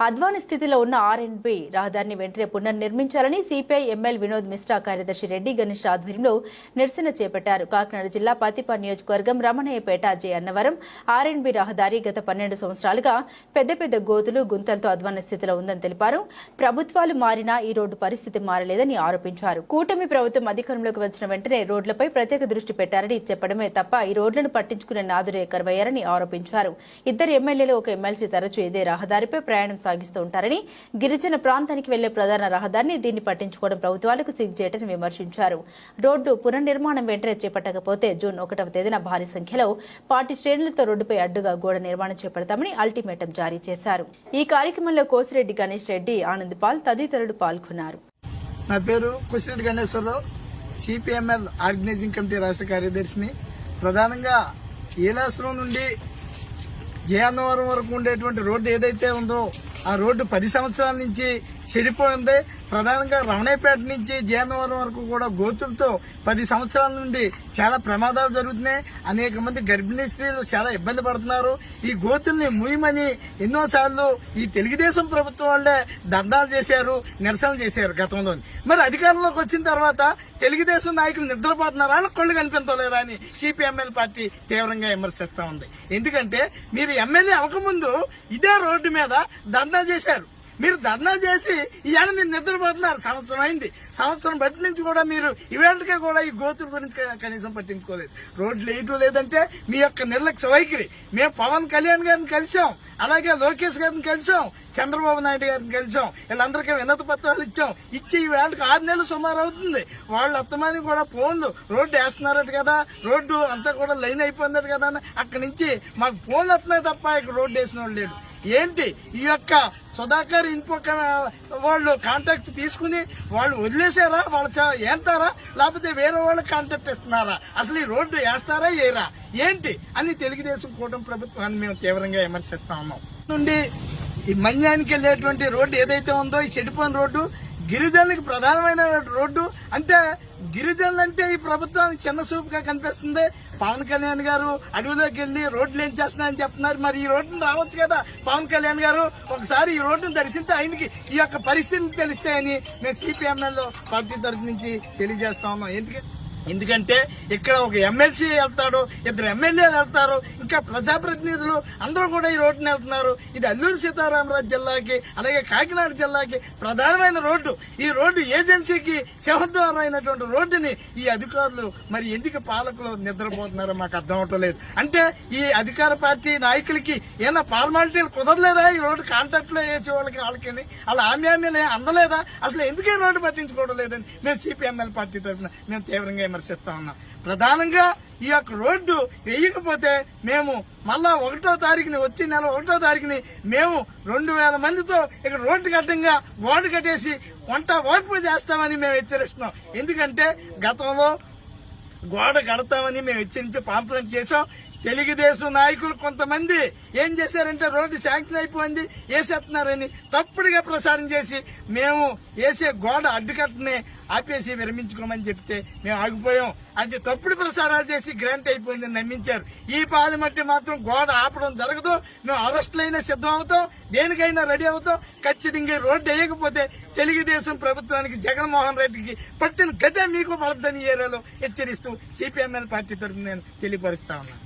అధ్వాన స్థితిలో ఉన్న ఆర్ఎండ్బి రహదారిని వెంటనే పునర్నిర్మించాలని సిపిఐ ఎమ్మెల్ వినోద్ మిశ్రా కార్యదర్శి రెడ్డి గణేష్ ఆధ్వర్యంలో నిరసన చేపట్టారు. కాకినాడ జిల్లా పతిప నియోజకవర్గం రమణయ్యపేట జే అన్నవరం ఆర్ఎండ్బి రహదారి గత పన్నెండు సంవత్సరాలుగా పెద్ద పెద్ద గోతులు గుంతలతో అధ్వాన స్థితిలో ఉందని తెలిపారు. ప్రభుత్వాలు మారినా ఈ రోడ్డు పరిస్థితి మారలేదని ఆరోపించారు. కూటమి ప్రభుత్వం అధికారంలోకి వచ్చిన వెంటనే రోడ్లపై ప్రత్యేక దృష్టి పెట్టారని చెప్పడమే తప్ప ఈ రోడ్లను పట్టించుకునే నాదురే కరువయ్యారని ఆరోపించారు. ఇద్దరు ఎమ్మెల్యేలు ఒక ఎమ్మెల్సీ తరచూ ఇదే రహదారిపై ప్రయాణం సాగిస్తూ ఉంటారని గిరిజన ప్రాంతానికి వెళ్ళే ప్రధాన రహదారిని దీన్ని పట్టించుకోవడం ప్రభుత్వాలకు సిగ్జేటని విమర్శించారు. రోడ్డు పునర్నిర్మాణం వెంటనే చేపట్టకపోతే జూన్ ఒకటవ తేదీన భారీ సంఖ్యలో పార్టీ శ్రేణులతో రోడ్డుపై అడ్డుగా గోడ నిర్మాణం చేపడతామని అల్టిమేటం జారీ చేశారు. ఈ కార్యక్రమంలో కోసిరెడ్డి గణేష్ రెడ్డి ఆనంద్ పాల్ తదితరులు పాల్గొన్నారు. నా పేరు Kusireddy Ganeswararao CPI ML organizing committee రాష్ట్ర కార్యదర్శిని. ప్రధానంగా ఏలాశ్వరం నుండి జయాన్నవరం వరకు ఉండేటువంటి రోడ్డు ఏదైతే ఉందో ఆ రోడ్డు పది సంవత్సరాల నుంచి చెడిపోయింది ప్రధానంగా రమణేపేట నుంచి జయనవరం వరకు కూడా గోతులతో పది సంవత్సరాల నుండి చాలా ప్రమాదాలు జరుగుతున్నాయి. అనేక మంది గర్భిణీ స్త్రీలు చాలా ఇబ్బంది పడుతున్నారు. ఈ గోతుల్ని ముయ్యమని ఎన్నోసార్లు ఈ తెలుగుదేశం ప్రభుత్వం వాళ్ళే దందాలు చేశారు నిరసనలు చేశారు గతంలో మరి అధికారంలోకి వచ్చిన తర్వాత తెలుగుదేశం నాయకులు నిద్రపోతున్నారా? వాళ్ళకి కళ్ళు కనిపించలేదా అని సిపిఎంఎల్ పార్టీ తీవ్రంగా విమర్శిస్తా ఉంది. ఎందుకంటే మీరు ఎమ్మెల్యే అవ్వకముందు ఇదే రోడ్డు మీద దందా చేశారు. మీరు ధర్నా చేసి ఇవాళ మీరు నిద్రపోతున్నారు. సంవత్సరం అయింది. సంవత్సరం బట్టి నుంచి కూడా మీరు ఇవాళకే కూడా ఈ గోతుల గురించి కనీసం పట్టించుకోలేదు. రోడ్లు వేయటం లేదంటే మీ యొక్క నిర్లక్ష్య వైఖరి. మేము పవన్ కళ్యాణ్ గారిని కలిసాం అలాగే లోకేష్ గారిని కలిసాం చంద్రబాబు నాయుడు గారిని కలిసాం వీళ్ళందరికీ వినత పత్రాలు ఇచ్చాం. ఇచ్చి ఈ వేళకి ఆరు నెలలు సుమారు అవుతుంది. వాళ్ళు అత్తమాని కూడా ఫోన్లు రోడ్డు వేస్తున్నారట కదా. రోడ్డు అంతా కూడా లైన్ అయిపోయిందట కదా అని అక్కడి నుంచి మాకు ఫోన్లు వస్తున్నాయి తప్ప ఇక్కడ రోడ్డు వేసిన వాళ్ళు లేడు ఏంటి? ఈ యొక్క సుధాకర్ ఇన్ఫో వాళ్ళు కాంటాక్ట్ తీసుకుని వాళ్ళు వదిలేసారా? వాళ్ళ చ- ఏంతారా లేకపోతే వేరే వాళ్ళకి కాంటాక్ట్ ఇస్తున్నారా? అసలు ఈ రోడ్డు వేస్తారా ఏరా ఏంటి? అని తెలుగుదేశం కూటమి ప్రభుత్వాన్ని మేము తీవ్రంగా విమర్శిస్తా ఉన్నాం. నుండి ఈ మన్యానికి వెళ్ళేటువంటి రోడ్డు ఏదైతే ఉందో ఈ చెడిపోయిన రోడ్డు గిరిజనులకు ప్రధానమైన రోడ్డు అంటే గిరిజనులు అంటే ఈ ప్రభుత్వం చిన్న చూపుగా కనిపిస్తుంది. పవన్ కళ్యాణ్ గారు అడవిలోకి వెళ్ళి రోడ్లు ఏం చేస్తున్నారని చెప్తున్నారు. మరి ఈ రోడ్డును రావచ్చు కదా పవన్ కళ్యాణ్ గారు. ఒకసారి ఈ రోడ్డును దర్శిస్తే ఆయనకి ఈ యొక్క పరిస్థితిని తెలుస్తాయని మేము సిపిఎంఎల్ పార్టీ తరఫు నుంచి తెలియజేస్తా ఉన్నాం. ఎందుకంటే ఎందుకంటే ఇక్కడ ఒక ఎమ్మెల్సీ వెళ్తాడు ఇద్దరు ఎమ్మెల్యేలు వెళ్తారు ఇంకా ప్రజాప్రతినిధులు అందరూ కూడా ఈ రోడ్డుని వెళ్తున్నారు. ఇది అల్లూరు సీతారామరాజు జిల్లాకి అలాగే కాకినాడ జిల్లాకి ప్రధానమైన రోడ్డు. ఈ రోడ్డు ఏజెన్సీకి సింహద్వారం అయినటువంటి రోడ్డుని ఈ అధికారులు మరి ఎందుకు పాలకులు నిద్రపోతున్నారో మాకు అర్థం అవటం లేదు. అంటే ఈ అధికార పార్టీ నాయకులకి ఏమైనా ఫార్మాలిటీలు కుదరలేదా? ఈ రోడ్డు కాంట్రాక్ట్లో వేసే వాళ్ళకి వాళ్ళకి అలా హామీ అందలేదా? అసలు ఎందుకే రోడ్డు పట్టించుకోవడం లేదని మేము సిపిఎంఎల్ పార్టీ తరఫున మేము తీవ్రంగా విమర్శిస్తా ఉన్నాం. ప్రధానంగా ఈ యొక్క రోడ్డు వేయకపోతే మేము మళ్ళా ఒకటో తారీఖుని వచ్చే నెల ఒకటో తారీఖుని మేము రెండు వేల మందితో ఇక్కడ రోడ్డు కట్టంగా గోడ కట్టేసి వంట ఓర్పు చేస్తామని మేము హెచ్చరిస్తున్నాం. ఎందుకంటే గతంలో గోడ కడతామని మేము హెచ్చరించి పాంప్లెంట్ చేసాం తెలుగుదేశం నాయకులు కొంతమంది ఏం చేశారంటే రోడ్డు శాంక్షన్ అయిపోయింది వేసేస్తున్నారని తప్పుడుగా ప్రసారం చేసి మేము వేసే గోడ అడ్డుకట్టని ఆపేసి విరమించుకోమని చెప్తే మేము ఆగిపోయాం. అంటే తప్పుడు ప్రసారాలు చేసి గ్రాంట్ అయిపోయిందని నమ్మించారు. ఈ పాలు మట్టి మాత్రం గోడ ఆపడం జరగదు. మేము అరెస్టులైనా సిద్ధం అవుతాం. దేనికైనా రెడీ అవుతాం. ఖచ్చితంగా రోడ్డు వేయకపోతే తెలుగుదేశం ప్రభుత్వానికి జగన్మోహన్ రెడ్డికి పట్టిన గదే మీకు పడద్దని ఏరియాలో హెచ్చరిస్తూ సిపిఎంఎల్ పార్టీ తరఫున నేను తెలియపరుస్తా ఉన్నాను